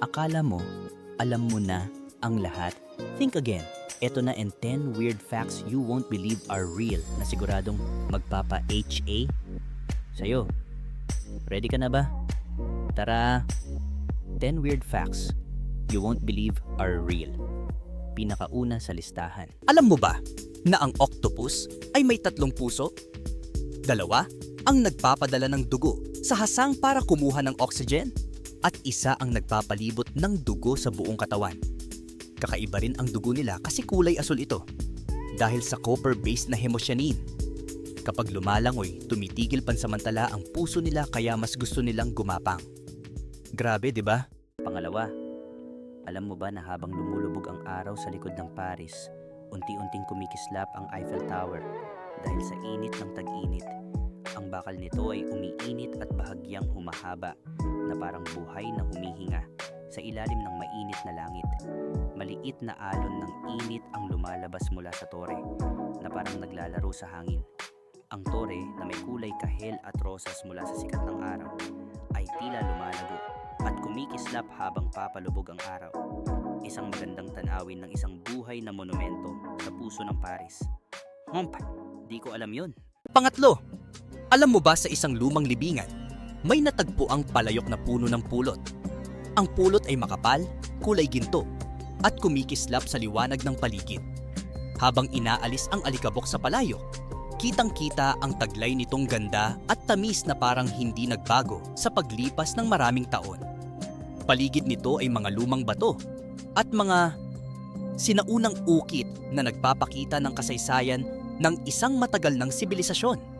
Akala mo, alam mo na ang lahat? Think again. Ito na and 10 weird facts you won't believe are real na siguradong magpapa-HA sa'yo. Ready ka na ba? Tara! 10 weird facts you won't believe are real. Pinakauna sa listahan. Alam mo ba na ang octopus ay may tatlong puso? Dalawa ang nagpapadala ng dugo sa hasang para kumuha ng oxygen at isa ang nagpapalibot ng dugo sa buong katawan. Kakaiba rin ang dugo nila kasi kulay asul ito dahil sa copper-based na hemocyanin. Kapag lumalangoy, tumitigil pansamantala ang puso nila kaya mas gusto nilang gumapang. Grabe, di ba? Pangalawa, alam mo ba na habang lumulubog ang araw sa likod ng Paris, unti-unting kumikislap ang Eiffel Tower dahil sa init ng tag-init. Ang bakal nito ay umiinit at bahagyang humahaba na parang buhay na humihinga sa ilalim ng mainit na langit. Maliit na alon ng init ang lumalabas mula sa tore na parang naglalaro sa hangin. Ang tore na may kulay kahel at rosas mula sa sikat ng araw ay tila lumalago at kumikislap habang papalubog ang araw. Isang magandang tanawin ng isang buhay na monumento sa puso ng Paris. Hump, di ko alam yun. Pangatlo, alam mo ba sa isang lumang libingan, may natagpo ang palayok na puno ng pulot. Ang pulot ay makapal, kulay ginto, at kumikislap sa liwanag ng paligid. Habang inaalis ang alikabok sa palayok, kitang-kita ang taglay nitong ganda at tamis na parang hindi nagbago sa paglipas ng maraming taon. Paligid nito ay mga lumang bato at mga sinaunang ukit na nagpapakita ng kasaysayan ng isang matagal ng sibilisasyon.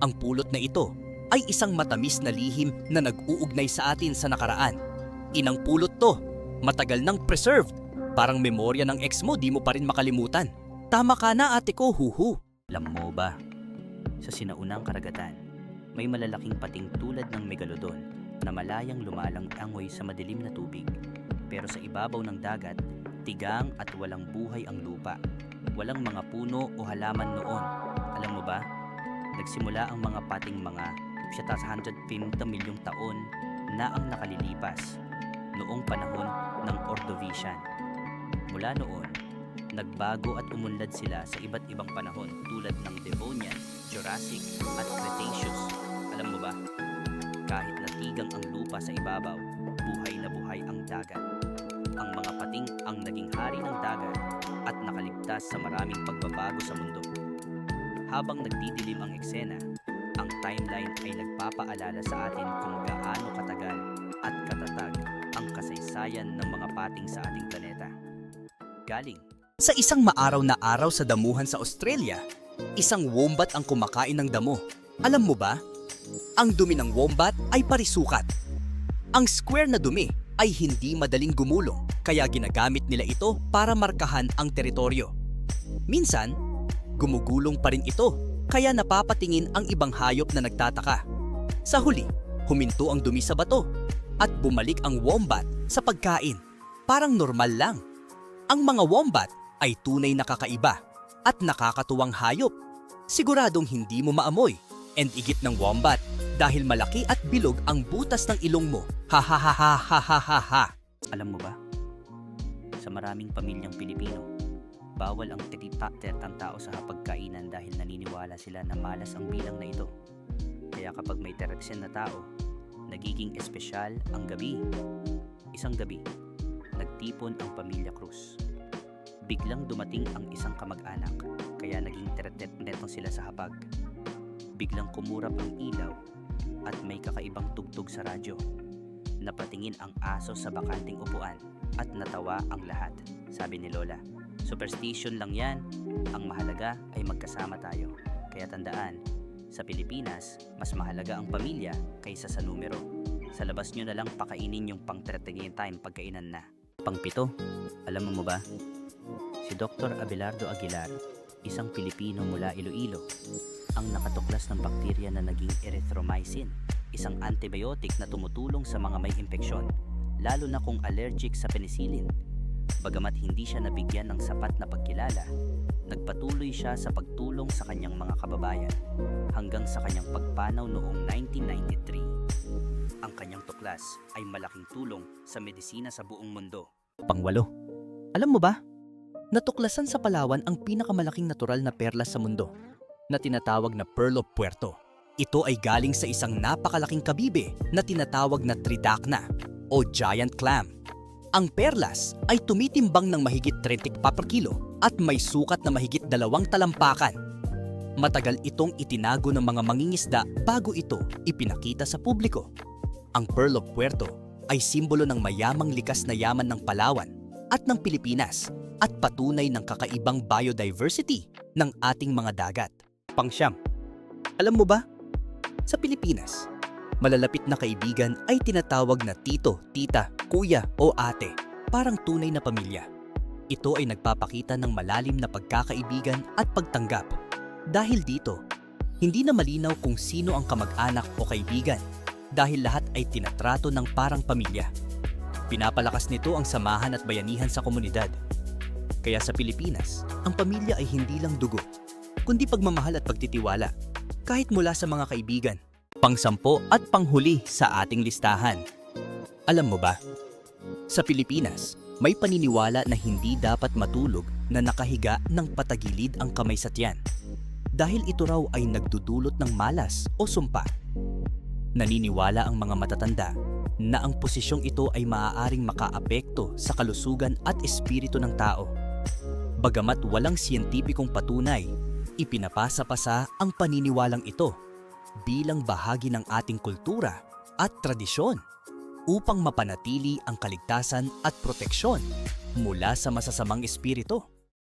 Ang pulot na ito ay isang matamis na lihim na nag-uugnay sa atin sa nakaraan. Inang pulot to, matagal nang preserved. Parang memorya ng ex mo, di mo pa rin makalimutan. Tama ka na ate ko, huhu. Alam mo ba, sa sinaunang karagatan, may malalaking pating tulad ng megalodon na malayang lumalang angoy sa madilim na tubig. Pero sa ibabaw ng dagat, tigang at walang buhay ang lupa. Walang mga puno o halaman noon. Alam mo ba, nagsimula ang mga pating mga 750 milyong taon na ang nakalilipas noong panahon ng Ordovician. Mula noon, nagbago at umunlad sila sa iba't ibang panahon tulad ng Devonian, Jurassic at Cretaceous. Alam mo ba, kahit natigang ang lupa sa ibabaw, buhay na buhay ang dagat. Ang mga pating ang naging hari ng dagat at nakaligtas sa maraming pagbabago sa mundo. Habang nagdidilim ang eksena, ang timeline ay nagpapaalala sa atin kung gaano katagal at katatag ang kasaysayan ng mga pating sa ating planeta. Galing Sa isang maaraw na araw sa damuhan sa Australia, isang wombat ang kumakain ng damo. Alam mo ba? Ang dumi ng wombat ay parisukat. Ang square na dumi ay hindi madaling gumulong, kaya ginagamit nila ito para markahan ang teritoryo. Minsan, gumugulong pa rin ito, kaya napapatingin ang ibang hayop na nagtataka. Sa huli, huminto ang dumi sa bato at bumalik ang wombat sa pagkain. Parang normal lang. Ang mga wombat ay tunay na kakaiba at nakakatuwang hayop. Siguradong hindi mo maamoy and igit ng wombat dahil malaki at bilog ang butas ng ilong mo. Ha ha ha ha ha ha ha. Alam mo ba? Sa maraming pamilyang Pilipino, bawal ang titipatet ang tao sa hapagkainan dahil naniniwala sila na malas ang bilang na ito. Kaya kapag may tereksin na tao, nagiging espesyal ang gabi. Isang gabi, nagtipon ang pamilya Cruz. Biglang dumating ang isang kamag-anak, kaya naging teretet netong sila sa hapag. Biglang kumurap ang ilaw at may kakaibang tugtog sa radyo. Napatingin ang aso sa bakanting upuan at natawa ang lahat, sabi ni Lola. Superstition lang yan. Ang mahalaga ay magkasama tayo. Kaya tandaan, sa Pilipinas, mas mahalaga ang pamilya kaysa sa numero. Sa labas nyo na lang pakainin yung pang time pagkainan na. Pangpito, alam mo ba? Si Dr. Abelardo Aguilar, isang Pilipino mula Iloilo, ang nakatuklas ng bakterya na naging erythromycin, isang antibiotic na tumutulong sa mga may impeksyon, lalo na kung allergic sa penicillin. Bagamat hindi siya nabigyan ng sapat na pagkilala, nagpatuloy siya sa pagtulong sa kanyang mga kababayan hanggang sa kanyang pagpanaw noong 1993. Ang kanyang tuklas ay malaking tulong sa medisina sa buong mundo. Pangwalo. Alam mo ba? Natuklasan sa Palawan ang pinakamalaking natural na perlas sa mundo na tinatawag na Pearl of Puerto. Ito ay galing sa isang napakalaking kabibe na tinatawag na Tridacna o Giant Clam. Ang perlas ay tumitimbang ng mahigit 30 pa per kilo at may sukat na mahigit dalawang talampakan. Matagal itong itinago ng mga mangingisda bago ito ipinakita sa publiko. Ang Pearl of Puerto ay simbolo ng mayamang likas na yaman ng Palawan at ng Pilipinas at patunay ng kakaibang biodiversity ng ating mga dagat. Pangsyam, alam mo ba? Sa Pilipinas, malalapit na kaibigan ay tinatawag na tito, tita, kuya o ate, parang tunay na pamilya. Ito ay nagpapakita ng malalim na pagkakaibigan at pagtanggap. Dahil dito, hindi na malinaw kung sino ang kamag-anak o kaibigan dahil lahat ay tinatrato ng parang pamilya. Pinapalakas nito ang samahan at bayanihan sa komunidad. Kaya sa Pilipinas, ang pamilya ay hindi lang dugo, kundi pagmamahal at pagtitiwala, kahit mula sa mga kaibigan. Pangsampo at panghuli sa ating listahan. Alam mo ba, sa Pilipinas, may paniniwala na hindi dapat matulog na nakahiga ng patagilid ang kamay sa tiyan. Dahil ito raw ay nagdudulot ng malas o sumpa. Naniniwala ang mga matatanda na ang posisyong ito ay maaaring makaapekto sa kalusugan at espiritu ng tao. Bagamat walang siyentipikong patunay, ipinapasa-pasa ang paniniwalang ito bilang bahagi ng ating kultura at tradisyon upang mapanatili ang kaligtasan at proteksyon mula sa masasamang espiritu.